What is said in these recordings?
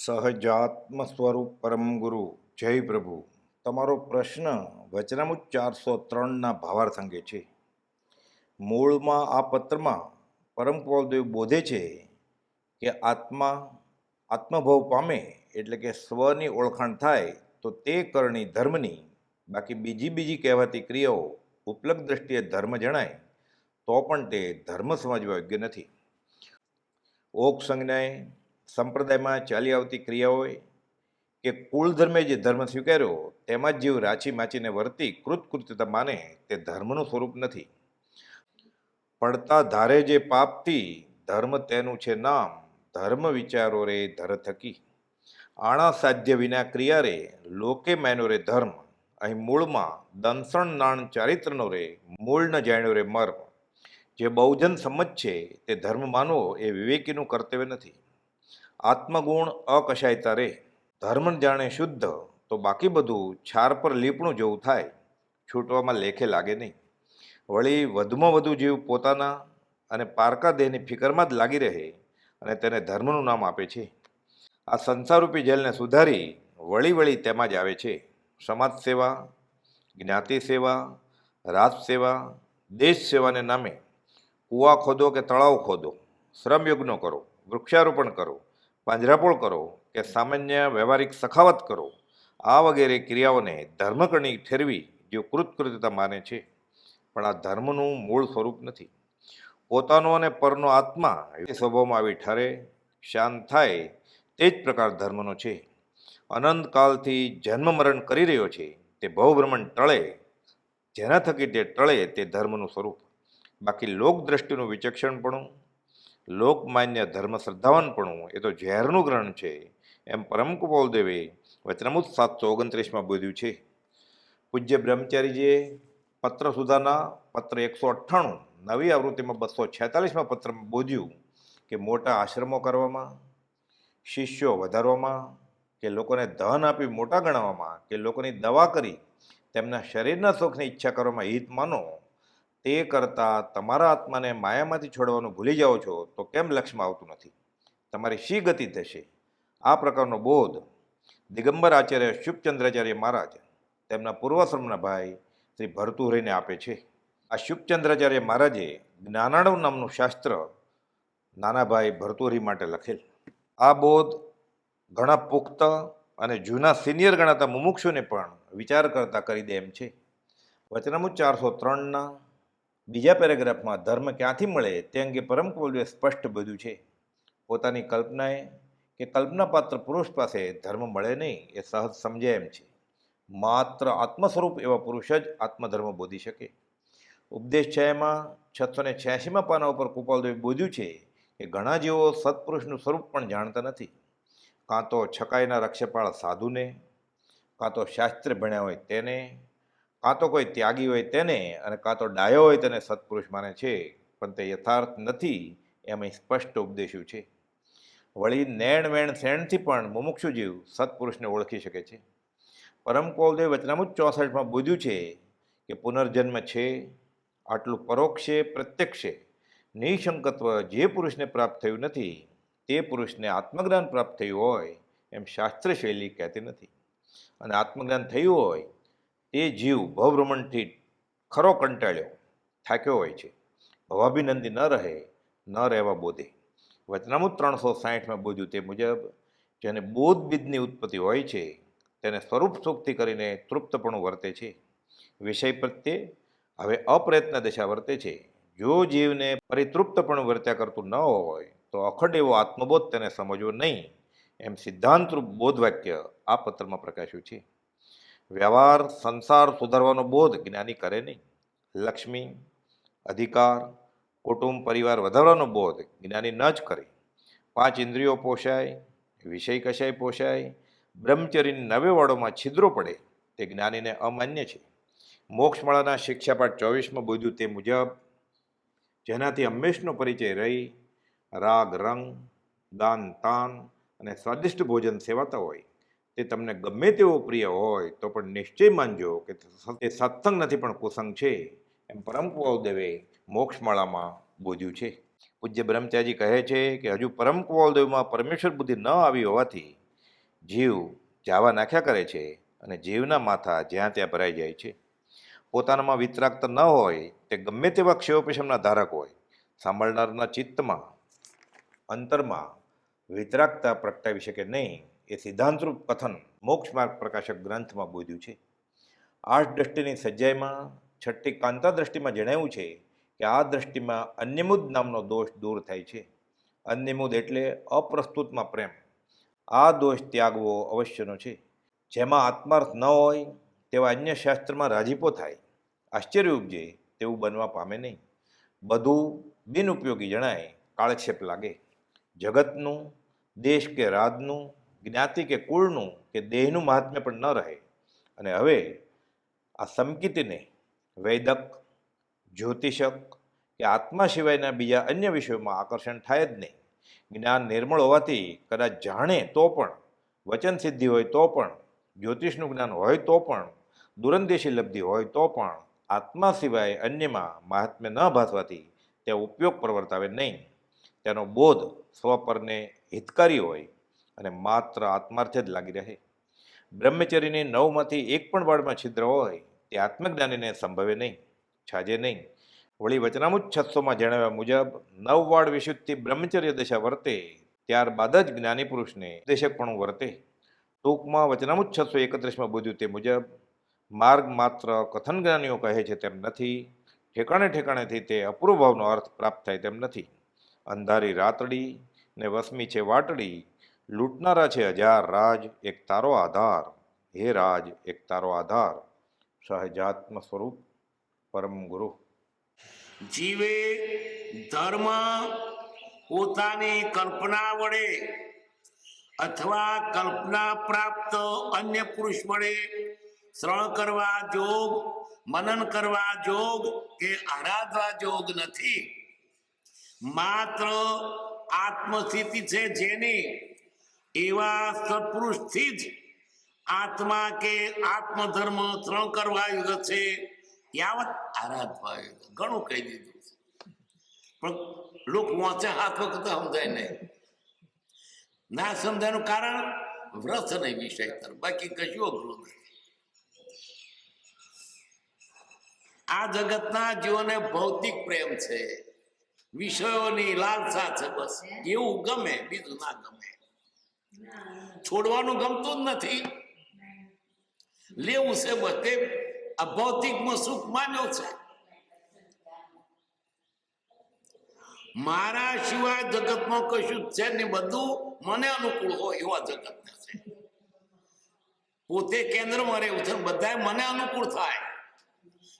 સહજાત્મ સ્વરૂપ પરમ ગુરુ, જય પ્રભુ. તમારો પ્રશ્ન વચનામુત ચારસો ત્રણના ભાવાર્થ અંગે છે. મૂળમાં આ પત્રમાં પરમ કુવલદેવ બોધે છે કે આત્મા, આત્મભાવ પામે એટલે કે સ્વની ઓળખાણ થાય તો તે કરણી ધર્મની, બાકી બીજી બીજી કહેવાતી ક્રિયાઓ ઉપલબ્ધ દ્રષ્ટિએ ધર્મ જણાય, તો પણ તે ધર્મ સમજવા યોગ્ય નથી. ઓક સંજ્ઞાએ સંપ્રદાયમાં ચાલી આવતી ક્રિયાઓએ કે કુળ ધર્મે જે ધર્મ સ્વીકાર્યો, તેમાં જ જીવ રાચી માચીને વર્તી કૃતકૃત્યતા માને તે ધર્મનું સ્વરૂપ નથી. પડતા ધારે જે પાપથી ધર્મ તેનું છે નામ, ધર્મ વિચારો રે ધર થકી. આણા સાધ્ય વિના ક્રિયા રે, લોકે મેનો રે ધર્મ. અહીં મૂળમાં દંસણ નાણ ચારિત્રનો રે, મૂળ ન જાણ્યો રે મર્મ. જે બહુજન સંમત છે, તે ધર્મ માનવો એ વિવેકીનું કર્તવ્ય નથી. આત્મગુણ અકશાયતા રહે ધર્મ જાણે શુદ્ધ, તો બાકી બધું છાર પર લીપણું જેવું થાય. છૂટવામાં લેખે લાગે નહીં. વળી વધુમાં વધુ જીવ પોતાના અને પારકા દેહની ફિકરમાં જ લાગી રહે અને તેને ધર્મનું નામ આપે છે. આ સંસારરૂપી જેલને સુધારી વળી વળી તેમાં જ આવે છે. સમાજ સેવા, જ્ઞાતિ સેવા, રાજ સેવા, દેશ સેવાને નામે કૂવા ખોદો કે તળાવ ખોદો. શ્રમયજ્ઞો કરો, વૃક્ષારોપણ કરો. પાંજરાપોળ કરો કે સામાન્ય વ્યવહારિક સખાવત કરો. આ વગેરે ક્રિયાઓને ધર્મકરણી ઠેરવી જે કૃતકૃત્યતા માને છે. પણ આ ધર્મનું મૂળ સ્વરૂપ નથી. પોતાનો અને પરનો આત્મા એ સ્વભાવમાં આવી ઠરે, શાંત થાય, તે જ પ્રકાર ધર્મનો છે. અનંતકાલથી જન્મ મરણ કરી રહ્યો છે, તે ભવભ્રમણ ટળે, જેના થકી તે ટળે તે ધર્મનું સ્વરૂપ. બાકી લોકદ્રષ્ટિનું વિચક્ષણપણું લોકમાન્ય ધર્મ શ્રદ્ધાવનપણું એ તો ઝેરનું ગ્રહણ છે. એમ પરમ કુપોલદેવે વચનમુત સાતસો ઓગણત્રીસમાં બોધ્યું છે. પૂજ્ય બ્રહ્મચારીજીએ પત્ર સુધાના પત્ર એકસો અઠ્ઠાણું નવી આવૃત્તિમાં બસો છેતાલીસમાં પત્રમાં બોધ્યું કે મોટા આશ્રમો કરવામાં, શિષ્યો વધારવામાં, કે લોકોને ધન આપી મોટા ગણાવવામાં, કે લોકોની દવા કરી, તેમના શરીરના સુખની ઈચ્છા કરવામાં હિત માનો. તે કરતાં તમારા આત્માને માયામાંથી છોડવાનું ભૂલી જાઓ છો, તો કેમ લક્ષ્યમાં આવતું નથી? તમારી શી ગતિ થશે? આ પ્રકારનો બોધ દિગંબર આચાર્ય શુભચંદ્રાચાર્ય મહારાજ, તેમના પૂર્વાશ્રમના ભાઈ શ્રી ભરતુહરીને આપે છે. આ શુભચંદ્રાચાર્ય મહારાજે જ્ઞાનાણવ નામનું શાસ્ત્ર નાના ભાઈ ભરતુહરી માટે લખેલ. આ બોધ ઘણા પુખ્ત અને જૂના સિનિયર ગણાતા મુમુક્ષુને પણ વિચાર કરતા કરી દે એમ છે. વચનામું ચારસો ત્રણના બીજા પેરેગ્રાફમાં ધર્મ ક્યાંથી મળે તે અંગે પરમ કૌલવે સ્પષ્ટ બધું છે. પોતાની કલ્પનાએ કે કલ્પનાપાત્ર પુરુષ પાસે ધર્મ મળે નહીં એ સહજ સમજાય એમ છે. માત્ર આત્મ સ્વરૂપ એવા પુરુષ જ આત્મધર્મ બોધી શકે. ઉપદેશ છયમાં છસો ને છ્યાસીમાં પાના ઉપર કુપાલદેવે બોધ્યું છે કે ઘણા જેઓ સત્પુરુષનું સ્વરૂપ પણ જાણતા નથી. કાં તો છકાઈના રક્ષપાળ સાધુને, કાં તો શાસ્ત્ર ભણ્યા હોય તેને કાં તો કોઈ ત્યાગી હોય તેને અને કાં તો ડાયો હોય તેને સત્પુરુષ માને છે, પણ તે યથાર્થ નથી એમ અહીં સ્પષ્ટ ઉપદેશ્યું છે. વળી નેણ વેણ શેણથી પણ મુમુક્ષુ જીવ સત્પુરુષને ઓળખી શકે છે. પરમ કોલદેવ વચનામુજ ચોસઠમાં બોધ્યું છે કે પુનર્જન્મ છે, આટલું પરોક્ષે પ્રત્યક્ષે, નિઃશંકત્વ જે પુરુષને પ્રાપ્ત થયું નથી, તે પુરુષને આત્મજ્ઞાન પ્રાપ્ત થયું હોય એમ શાસ્ત્ર શૈલી કહેતી નથી. અને આત્મજ્ઞાન થયું હોય તે જીવ ભવભ્રમણથી ખરો કંટાળ્યો, થાક્યો હોય છે. ભવાભિનંદી ન રહે, ન રહેવા બોધે. વચનામુત ત્રણસો સાહીઠમાં બોધ્યું તે મુજબ, જેને બોધ બીજની ઉત્પત્તિ હોય છે, તેને સ્વરૂપ સુખથી કરીને તૃપ્તપણું વર્તે છે. વિષય પ્રત્યે હવે અપ્રયત્ન દશા વર્તે છે. જો જીવને પરિતૃપ્તપણું વર્ત્યા કરતું ન હોય, તો અખંડ એવો આત્મબોધ તેને સમજવો નહીં. એમ સિદ્ધાંતરૂપ બોધવાક્ય આ પત્રમાં પ્રકાશ્યું છે. વ્યવહાર, સંસાર સુધારવાનો બોધ જ્ઞાની કરે નહીં. લક્ષ્મી, અધિકાર, કુટુંબ, પરિવાર વધારવાનો બોધ જ્ઞાની ન જ કરે. પાંચ ઇન્દ્રિયો પોષાય, વિષય કશાય પોષાય બ્રહ્મચર્યની નવે વાળોમાં છિદ્રો પડે તે જ્ઞાનીને અમાન્ય છે. મોક્ષમાળાના શિક્ષાપાઠ ચોવીસમાં બોધ્યું તે મુજબ, જેનાથી હંમેશનો પરિચય રહી, રાગ, રંગ, દાન, તાન અને સ્વાદિષ્ટ ભોજન સેવાતા હોય. તે તમને ગમે તેવો પ્રિય હોય, તો પણ નિશ્ચય માનજો કે તે સત્સંગ નથી, પણ કુસંગ છે. એમ પરમ કુવાલદેવે મોક્ષમાળામાં બોધ્યું છે. પૂજ્ય બ્રહ્મચારી કહે છે કે હજુ પરમ કુવાલદેવમાં પરમેશ્વર બુદ્ધિ ન આવી હોવાથી જીવ જાવા નાખ્યા કરે છે અને જીવના માથા જ્યાં ત્યાં ભરાઈ જાય છે. પોતાનામાં વિતરાગતા ન હોય, તે ગમે તેવા ક્ષયોપેશમના ધારક હોય. સાંભળનારના ચિત્તમાં, અંતરમાં વિતરાગતા પ્રગટાવી શકે નહીં. એ સિદ્ધાંતરૂપ કથન મોક્ષ માર્ગ પ્રકાશક ગ્રંથમાં બોધ્યું છે. આઠ દ્રષ્ટિની સજ્જાઈમાં છઠ્ઠી કાંતા દ્રષ્ટિમાં જણાવ્યું છે કે આ દ્રષ્ટિમાં અન્યમુદ નામનો દોષ દૂર થાય છે. અન્યમુદ એટલે અપ્રસ્તુતમાં પ્રેમ. આ દોષ ત્યાગવો અવશ્યનો છે. જેમાં આત્માર્થ ન હોય તેવા અન્ય શાસ્ત્રમાં રાજીપો થાય. આશ્ચર્ય ઉપજે તેવું બનવા પામે નહીં. બધું બિનઉપયોગી જણાય, કાળક્ષેપ લાગે. જગતનું, દેશ કે રાજનું જ્ઞાતિ કે કુળનું કે દેહનું મહાત્મ્ય પણ ન રહે. અને હવે આ સમકીતીને વૈદક, જ્યોતિષક કે આત્મા સિવાયના બીજા અન્ય વિષયોમાં આકર્ષણ થાય જ નહીં. જ્ઞાન નિર્મળ હોવાથી કદાચ જાણે તો પણ, વચન સિદ્ધિ હોય તો પણ, જ્યોતિષનું જ્ઞાન હોય તો પણ, દુરંદેશી લબ્ધિ હોય તો પણ, આત્મા સિવાય અન્યમાં મહાત્મ્ય ન ભાસવાથી તે ઉપયોગ પ્રવર્તાવે નહીં. તેનો બોધ સ્વપરને હિતકારી હોય અને માત્ર આત્માર્થે જ લાગી રહે. બ્રહ્મચર્યની નવમાંથી એક પણ બાળમાં છિદ્ર હોય, તે આત્મજ્ઞાનીને સંભવે નહીં, છાજે નહીં. વળી વચનામુજ છસોમાં જણાવ્યા મુજબ, નવ વાળ વિશુદ્ધથી બ્રહ્મચર્ય દશા વર્તે, ત્યારબાદ જ જ્ઞાની પુરુષને દેશકપણું વર્તે. ટૂંકમાં વચનામુજ છસો એકત્રીસમાં બોધ્યું તે મુજબ, માર્ગ માત્ર કથન જ્ઞાનીઓ કહે છે તેમ નથી, ઠેકાણે ઠેકાણેથી તે અપૂર્વ ભાવનો અર્થ પ્રાપ્ત થાય તેમ નથી. અંધારી રાતડી ને વસમી છે વાટડી લૂંટનારા છે હજાર રાજ, એક તારો આધાર. હે રાજ, એક તારો આધાર. સહજાત્મ સ્વરૂપ પરમ ગુરુ. જીવે ધર્મ પોતાની કલ્પના વડે અથવા કલ્પના પ્રાપ્ત અન્ય પુરુષ વડે શ્રવણ કરવા જોગ, મનન કરવા જોગ કે આરાધવા જોગ નથી. માત્ર આત્મસ્થિતિ છે જેની એવા સત્પુરુષથી જ આત્મા કે આત્મધર્મ ત્રણ કરવા યુગ છે. યાવત આરાધવા યુગ ઘણું કહી દીધું પણ લોક વાંચે હાથ વખત સમજાય નહીં. ના સમજાયનું કારણ વ્રત નહીં વિષય તર. બાકી કશું અઘરું નથી. આ જગતના જીવોને ભૌતિક પ્રેમ છે. વિષયોની લાલસા છે બસ. એવું ગમે, બીજું ના ગમે. છોડવાનું ગમતું જ નથી. લેવું છે તે આ ભૌતિકમાં સુખ માન્યો છે. મારા સિવાય જગતમાં કશું છે ને બધું મને અનુકૂળ હોય એવા જગત છે. પોતે કેન્દ્રમાં રહેવું છે બધા મને અનુકૂળ થાય.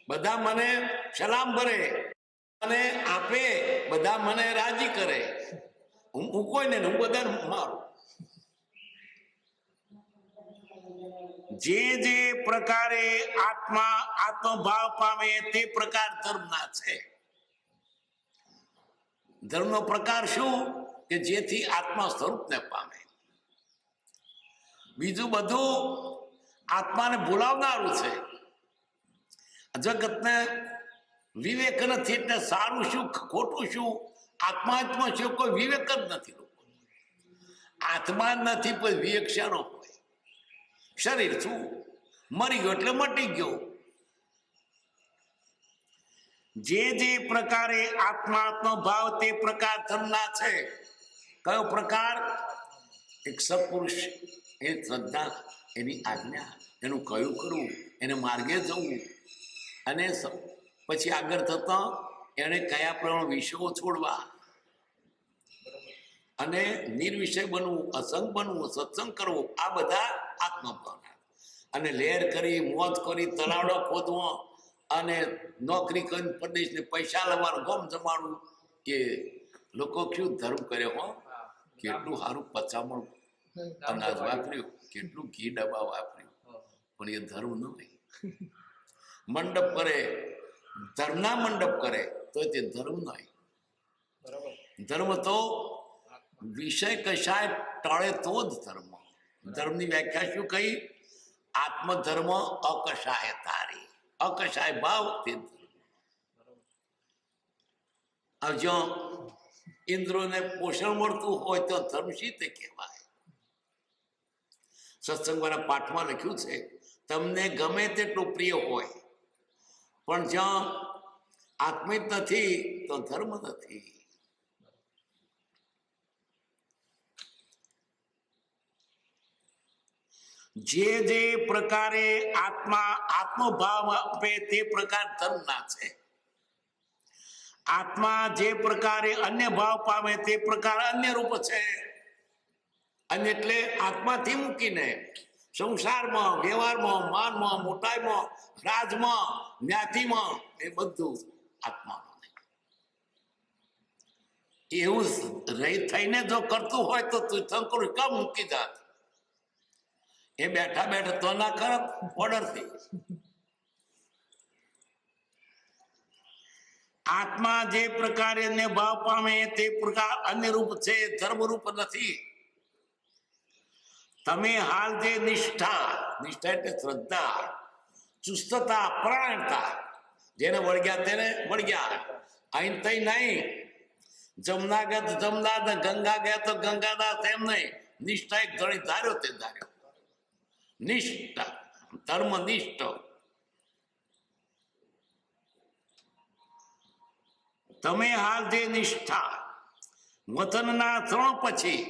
બધા મને સલામ ભરે. અને આપે. બધા મને રાજી કરે. હું કોઈને હું બધાને મારું. જે જે પ્રકારે આત્મા આત્મભાવ પામે તે પ્રકાર ધર્મના છે. ધર્મનો પ્રકાર શું? કે જેથી આત્મા સ્વરૂપને પામે. બીજું બધું આત્માને ભૂલાવનારું છે. જગતને વિવેક નથી એટલે સારું શું, ખોટું શું? આત્મા આત્મા શું? કોઈ વિવેક જ નથી લોકો. આત્મા નથી કોઈ વિવેક શાનો? શરીર શું મરી ગયો એટલે મટી ગયો. જે જે પ્રકારે આત્માત્મ ભાવ તે પ્રકાર ધનના છે. કયો પ્રકાર? એક સત્પુરુષ એ શ્રદ્ધા, એની આજ્ઞા. એનું કયું કરવું એને માર્ગે જવું. અને પછી આગળ થતા એણે કયા પ્રમાણ વિષયો છોડવા? અને નિર્વિષય બનવું, અસંગ બનવું, સત્સંગ કરવો, આ બધા આત્મભાવના અને લહેર કરી મોત કરી તલાવડો ખોદવો અને નોકરી કરીને પરદેશને પૈસા લેવાનું ગમ જમાડવું. કે લોકો કયું ધર્મ કરે હો? કેટલું સારું પચામણ અનાજ વાપર્યું કેટલું ઘી ડબ્બા વાપર્યું. પણ એ ધર્મ ન મંડપ કરે ધર્મના મંડપ કરે તો તે ધર્મ નહીં ધર્મ તો વિષય કશાય ટળે તો જ ધર્મ. ધર્મની વ્યાખ્યા શું કહી? આત્મધર્મ અકશાય તારી અકશાય ભાવ તે જો ઇન્દ્રોને પોષણ મળતું હોય તો ધર્મ શી તે કહેવાય? સત્સંગવાળા પાઠમાં લખ્યું છે, તમને ગમે તેટલું પ્રિય હોય, પણ જ્યાં આત્મિક નથી, તો ધર્મ નથી. જે જે પ્રકારે આત્મા આત્મભાવ આપે તે પ્રકાર ધર્મના છે. આત્મા જે પ્રકારે અન્ય ભાવ પામે તે પ્રકાર અન્ય રૂપ છે. અને એટલે આત્માથી મૂકીને સંસારમાં, વ્યવહારમાં, માનમાં, મોટાઈમાં, રાજમાં, જ્ઞાતિમાં એ બધું આત્મા એવું રહી થઈને જો કરતું હોય તો તીર્થંકર કામ મૂકી જાત એ બેઠા બેઠા તો ના કરત ઓર્ડરથી આત્મા જે પ્રકારે અન્ય ભાવ પામે તે પ્રકાર અન્ય રૂપ છે ધર્મ રૂપ નથી. તમે હાલ જે નિષ્ઠા નિષ્ઠા એટલે શ્રદ્ધા, ચુસ્તતા, પ્રાણતા, જેને વળગ્યા તેને વળગ્યા. અહીં તઈ નહીં. જમના ગયા તો જમના ગંગા ગયા તો ગંગાદાસ એમ નહીં. નિષ્ઠા એક ઘણી ધાર્યો તે ધાર્યો. નિષ્ઠા ધર્મ નિષ્ઠ તમે હાલ જે નિષ્ઠા વતનના ત્રણ પછી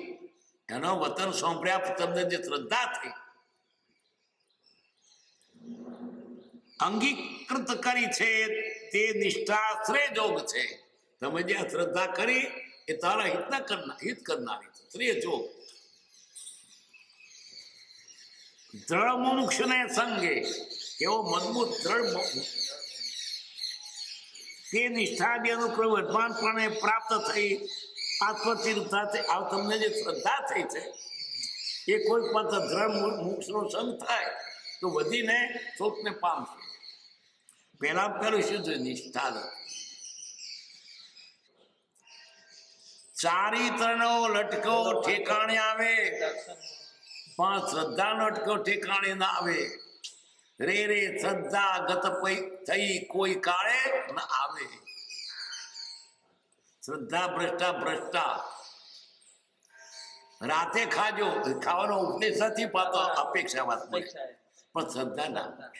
એનો વતન સોંપડ્યા તમને જે શ્રદ્ધા થઈ અંગીકૃત કરી છે તે નિષ્ઠા શ્રેયોગ છે તમે જે શ્રદ્ધા કરી એ તારા હિતના કરનાર હિત કરનારી છે શ્રેયોગ દ્રઢ મુમુક્ષને સંગે. એવો મજબૂત દ્રઢ તે નિષ્ઠા જે અનુક્રમ વર્તમાનપણે પ્રાપ્ત થઈ આત્મચિંતાથી આ તમને જે શ્રદ્ધા થઈ છે, એ કોઈ પણ દ્રઢ મોક્ષનો સંગ થાય, તો વધીને શોકને પામશે પહેલા પહેલું શું છે નિષ્ઠા ચારિત્રનો લટકો ઠેકાણે આવે. પણ શ્રદ્ધાનો અટકો ઠેકાણે ના આવે. રે રે શ્રદ્ધા ગત થઈ કોઈ કાળે ના આવે. શ્રદ્ધા ભ્રષ્ટા ભ્રષ્ટા. રાતે ખાજો ખાવાનો ઉપદેશ નથી પાતો અપેક્ષા વાત પણ શ્રદ્ધા ના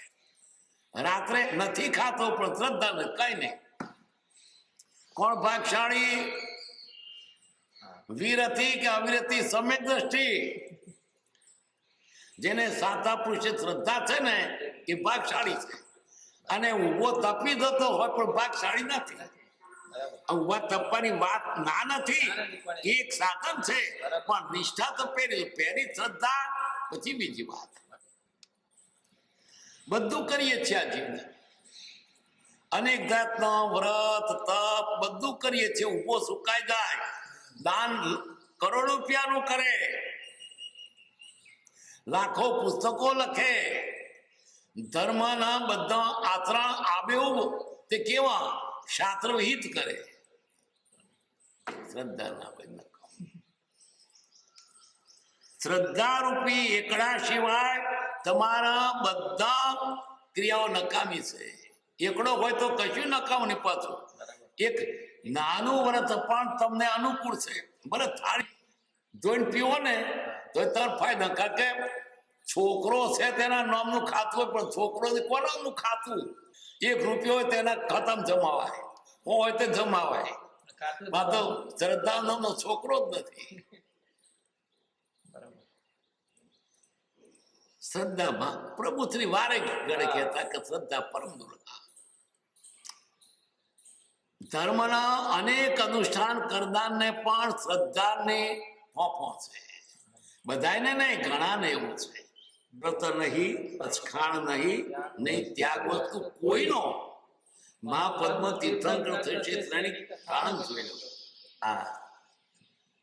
રાત્રે નથી ખાતો પણ શ્રદ્ધા નથી કઈ નહીં. કોણ ભાગશાળી? વીરથી કે અવિરતી સમ્યક દ્રષ્ટિ? જેને સાતા પુરુષે શ્રદ્ધા છે ને, એ ભાગશાળી છે. અને ઊભો તપી જતો હોય પણ ભાગશાળી નથી. ઊભા તપવાની વાત ના નથી. એક સાધન છે. પણ નિષ્ઠા તો પહેરી પહેરી શ્રદ્ધા, પછી બીજી વાત. બધું કરીએ છીએ આ જીવને. અનેક જાતનો વ્રત, તપ બધું કરીએ છીએ. ઊભો સુકાઈ જાય. દાન કરોડો રૂપિયાનું કરે. લાખો પુસ્તકો લખે. ધર્મના બધા આચરણ આબેહૂબ તે કેવા? શાસ્ત્ર હિત કરે. શ્રદ્ધા હોય શ્રદ્ધા એકડા સિવાય તમારા બધા ક્રિયાઓ નકામી છે. એકડો હોય તો કશું નકામ નહીં પાછું. એક નાનું વ્રત પણ તમને અનુકૂળ છે. ભલે થાળી જોઈને પીવો ને તો તાર ફાયદા કારણ કે છોકરો છે તેના નામનું ખાતું હોય પણ છોકરો કોનાનું ખાતું? એક રૂપિયો તેના ખતમ જમાવાય. હોય તે જમાવાય. માતો શ્રદ્ધા નામનો છોકરો જ નથી. શ્રદ્ધામાં પ્રભુ શ્રી વારે ગળે કહેતા કે શ્રદ્ધા પરમ દુર્ગા. ધર્મના અનેક અનુષ્ઠાન કરનારને પણ શ્રદ્ધાને ફોફો છે બધાને નહીં, ઘણાને એવું છે. વ્રત નહીં અચખાણ નહીં નહીં ત્યાગ વસ્તુ કોઈનો મા પદ્મ તીર્થંકર થશે શ્રેણી કારણ જોઈ આ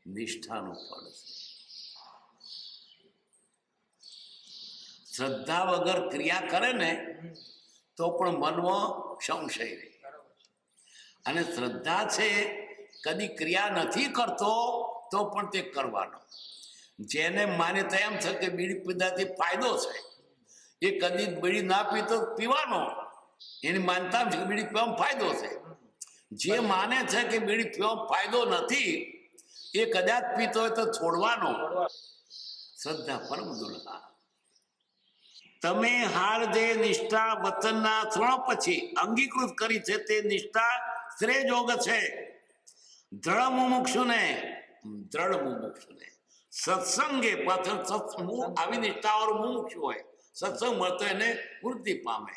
નિષ્ઠાનું ફળ છે. શ્રદ્ધા વગર ક્રિયા કરે ને તો પણ મનમાં સંશય રહે. અને શ્રદ્ધા છે, કદી ક્રિયા નથી કરતો તો પણ તે કરવાનો. જેને માન્યતા એમ છે કે બીડી પીધાથી ફાયદો છે. એ કદી બીડી ના પીતો પીવાનો. એની માનતા છે કે બીડી પીવામાં ફાયદો છે. જે માને છે કે બીડી પીવામાં ફાયદો નથી, એ કદાચ પીતો હોય તો છોડવાનો. શ્રદ્ધા પરમ દુર્ગા. તમે હાર જે નિષ્ઠા વચનના ત્રણ પછી અંગીકૃત કરી છે તે નિષ્ઠા શ્રેય યોગ છે. દ્રઢ મુમુક્ષુને દ્રઢ મુમુક્ષુને. સત્સંગે પાછળ સત્સંગ આવી નિષ્ઠાવાળો મુમુક્ષુ હોય. સત્સંગ મળતો એને વૃદ્ધિ પામે.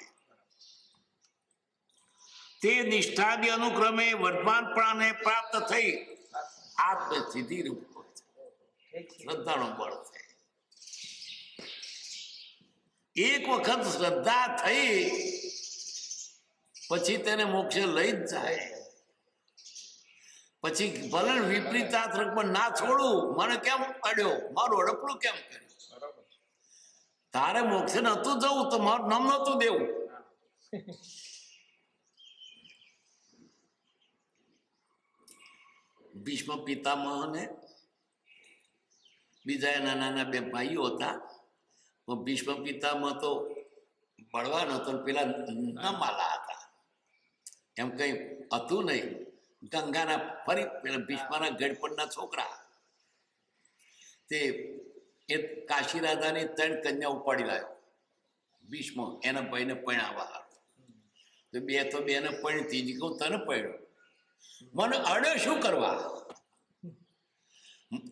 તે નિષ્ઠાની અનુક્રમે વર્તમાનપણાને પ્રાપ્ત થઈ આત્મ સિદ્ધિ રૂપ શ્રદ્ધાનું બળ છે. એક વખત શ્રદ્ધા થઈ, પછી તેને મોક્ષ લઈ જ જાય. પછી ભલે વિપરીતાત્રક પણ ના છોડું. મને કેમ અડ્યો મારું અડપલું કેમ કર્યું? તારે મોક્ષે નતું જવું તો મારું નામ નતું દેવું. ભીષ્મ પિતામહને બીજા એના નાના બે ભાઈઓ હતા. પણ ભીષ્મ પિતામહ તો બળવાન હતો ને પેલા નમાલા હતા. એમ કઈ હતું નહીં. ગંગાના ફરી પેલા ભીષ્માના ગઢપણના છોકરા. તે એ કાશી રાજાની ત્રણ કન્યા ઉપાડી લાવ્યો ભીષ્મ એના ભાઈને પરણાવવા તો બે તો બેને પરણી ત્રીજી કહું તને પરણ્યો. મને અડે શું કરવા?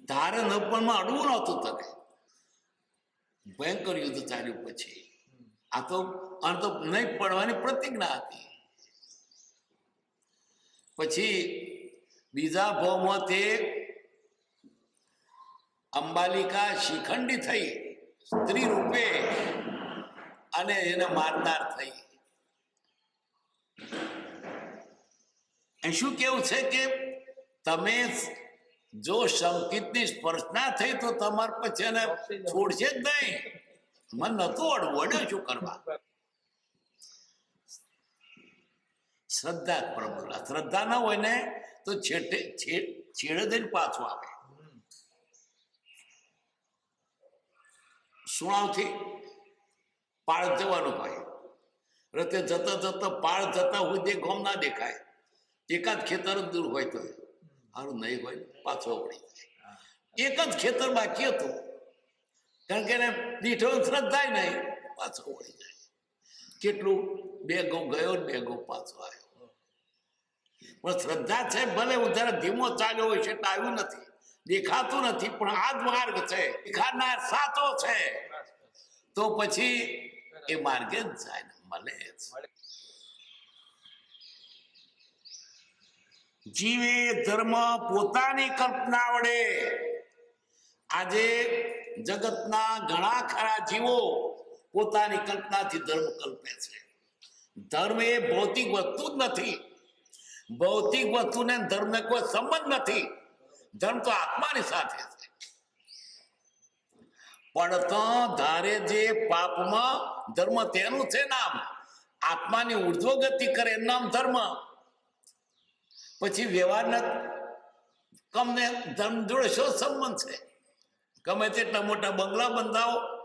તારે નપણમાં અડવું નહોતું તને. ભયંકર યુદ્ધ ચાલ્યું પછી. આ તો આ તો નહીં પડવાની પ્રતિજ્ઞા હતી. પછી બીજા ભોમાં તે અંબાલિકા શિખંડી થઈ, સ્ત્રી રૂપે અને એને મારનાર થઈ. શું કેવું છે કે તમે જો સંકિતની સ્પર્શના થઈ તો તમારે પછી એને છોડશે જ નહીં. મન નતું અડવું શું કરવા? શ્રદ્ધા પ્રબળ. શ્રદ્ધા ના હોય ને તો છેટે છેડે જઈને પાછું આવે. સુણાવથી પાળ જવાનું હોય. રતે જતા જતા પાળ જતા હોય તે ગોમ ના દેખાય. એકાદ ખેતર દૂર હોય તો સારું નહીં હોય પાછો પડી જાય. એક જ ખેતર બાકી હતું. કારણ કે એને દીઠો શ્રદ્ધા નહીં, પાછો વળી જાય. કેટલું? બે ગો ગયો બે ગો પાછો આવ્યો. પણ શ્રદ્ધા છે, ભલે હું જરા ધીમો ચાલ્યો હોય છે આવ્યું નથી. દેખાતું નથી, પણ આ જ માર્ગ છે. દેખાનાર સાચો છે. તો પછી એ માર્ગે જ જાય, મળે જીવે ધર્મ પોતાની કલ્પના વડે. આજે જગતના ઘણા ખરા જીવો પોતાની કલ્પનાથી ધર્મ કલ્પે છે. ધર્મ એ ભૌતિક વસ્તુ જ નથી. ભૌતિક વસ્તુને ધર્મને કોઈ સંબંધ નથી. ધર્મ તો આત્માની સાથે છે. પણ તો ધારે જે પાપમાં ધર્મ તેનું છે નામ. આત્માની ઉર્ધ્વ ગતિ કરે નામ ધર્મ. પછી વ્યવહારના કમને ધર્મ જોડે શું સંબંધ છે? ગમે તેટલા મોટા બંગલા બંધાવો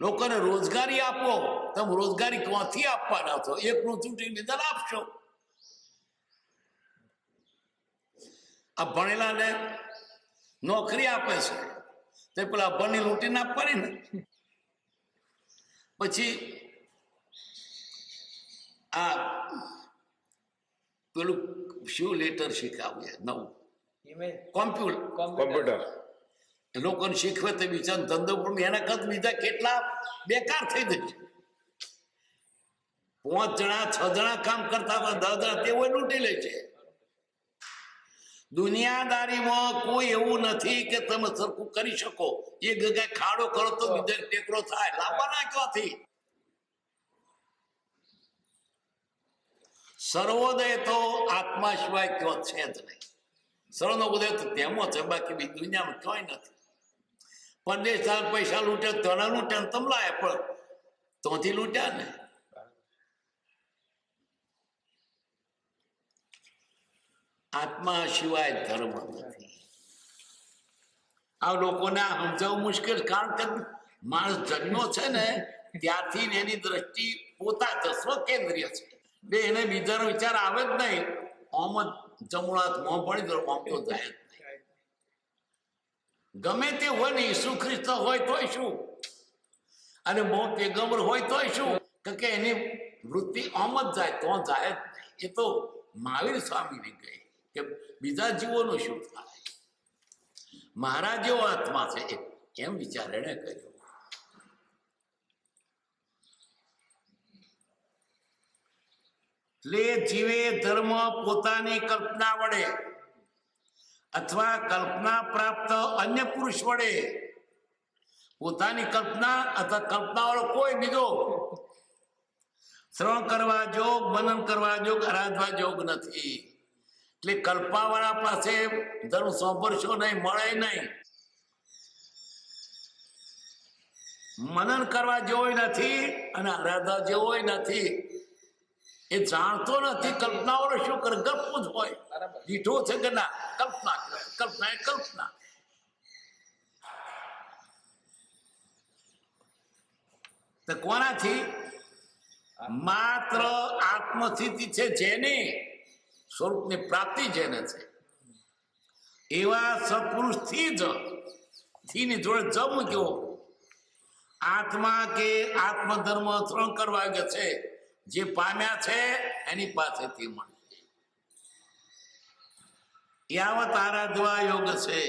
લોકોને રોજગારી આપો. તમે રોજગારી ક્યાંથી આપવાના છો? એકનું ચૂંટણી નિદાન આપશો. આ ભણેલાને નોકરી આપે છે. તે પેલા ભણી લૂંટીને આપવાની ને. પછી આ પેલું શું લેટર શીખાવીએ નવું. કોમ્પ્યુટર કોમ્પ્યુટર લોકોને શીખવે તે બીજા ધંધો પણ એના કરતા બીજા કેટલા બેકાર થઈ જશે પાંચ જણા, છ જણા કામ કરતા હોય દસ જણા તેઓ લૂંટી લે છે. દુનિયાદારીમાં કોઈ એવું નથી કે તમે સરખું કરી શકો. એક જગ્યાએ ખાડો કરો તો બીજા ટેકરો થાય. લાંબા ક્યાંથી સર્વોદય તો આત્મા સિવાય ક્યાં છે જ નહીં. સર્વનો ઉદય તો તેમાં છે, બાકી બીજી દુનિયામાં ક્યાંય નથી. પરદેશ સાલ પૈસા લૂંટ્યા તણા લૂંટ્યા ને તમલાય પણ તોથી લૂંટ્યા ને. આત્મા સિવાય ધર્મ નથી. આ લોકોને સમજાવવું મુશ્કેલ, કારણ કે માણસ જન્મ્યો છે ને, ત્યારથી એની દ્રષ્ટિ પોતા જ સ્વકેન્દ્રીય છે. બે એને બીજાનો વિચાર આવે જ નહીં. આમ જ જમણા મોં પડી દો આમ તો જાય જ ગમે તે હોય ને ઈસુ ખ્રિસ્ત હોય તોય શું? અને બહુ પેગમ્બર હોય તોય શું? કે એની વૃત્તિ આમ જ જાય, તો જાય. એ તો મહાવીર સ્વામીની ગઈ કે બીજા જીવોનું શું થાય? મારા જેવો આત્મા છે એમ વિચાર એણે કર્યો એટલે જીવે ધર્મ પોતાની કલ્પના વડે. અથવા કલ્પના પ્રાપ્ત અન્ય પુરુષ વડે. પોતાની કલ્પના અથવા કલ્પનાવાળો કોઈ બીજો. શ્રવણ કરવા જોગ, મનન કરવા જોગ, આરાધવા જોગ નથી. એટલે કલ્પાવાળા પાસે ધર્મ સાંભળશો નહીં, મળે નહીં. મનન કરવા જેવો નથી અને આરાધવા જેવો નથી. એ જાણતો નથી કલ્પના વાળો શું કરે ગપવું જ હોય દીઠો છે કે ના? કલ્પના. કલ્પના એ કલ્પના. તો કોનાથી? માત્ર આત્મસ્થિતિ છે જેની સ્વરૂપની પ્રાપ્તિ જેને છે. એવા સત્પુરુષથી જ થીની જોડે જમ ગયો. આત્મા કે આત્મધર્મ ત્રણ કરવા ગયા છે. જે પામ્યા છે એની પાસેથી મળે. યાવત આરાધવા યોગ છે.